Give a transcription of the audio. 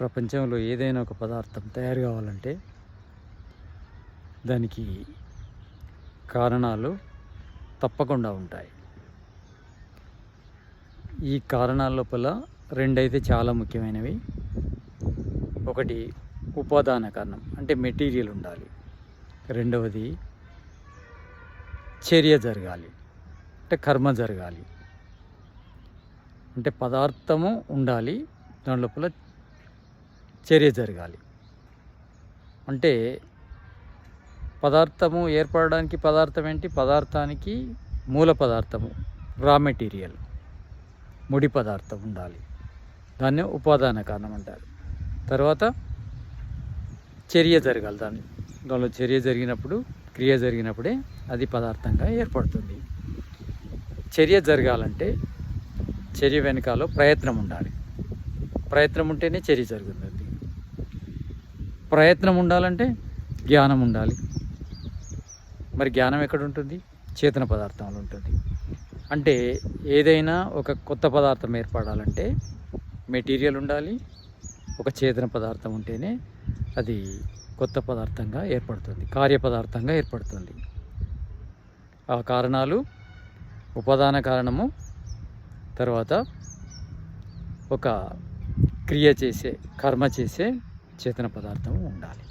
ప్రపంచంలో ఏదైనా ఒక పదార్థం తయారు కావాలంటే దానికి కారణాలు తప్పకుండా ఉంటాయి. ఈ కారణాల లోపల రెండైతే చాలా ముఖ్యమైనవి. ఒకటి ఉపాదాన కారణం అంటే మెటీరియల్ ఉండాలి. రెండవది చర్య జరగాలి అంటే కర్మ జరగాలి. అంటే పదార్థము ఉండాలి దాని లోపల చర్య జరగాలి. అంటే పదార్థము ఏర్పడడానికి పదార్థం ఏంటి? పదార్థానికి మూల పదార్థము రా మెటీరియల్ ముడి పదార్థం ఉండాలి. దాన్ని ఉపాదాన కారణం అంటారు. తర్వాత చర్య జరగాలి దాన్ని. దానిలో చర్య జరిగినప్పుడు క్రియ జరిగినప్పుడే అది పదార్థంగా ఏర్పడుతుంది. చర్య జరగాలంటే చర్య వెనకాల ప్రయత్నం ఉండాలి. ప్రయత్నం ఉంటేనే చర్య జరుగుతుంది. ప్రయత్నం ఉండాలంటే జ్ఞానం ఉండాలి. మరి జ్ఞానం ఎక్కడ ఉంటుంది చేతన పదార్థంలో ఉంటుంది. అంటే ఏదైనా ఒక కొత్త పదార్థం ఏర్పడాలంటే మెటీరియల్ ఉండాలి ఒక చేతన పదార్థం ఉంటేనే అది కొత్త పదార్థంగా ఏర్పడుతుంది కార్యపదార్థంగా ఏర్పడుతుంది. ఆ కారణాలు ఉపాదాన కారణము తర్వాత ఒక క్రియ చేసే కర్మ చేసే చేతన పదార్థము ఉండాలి.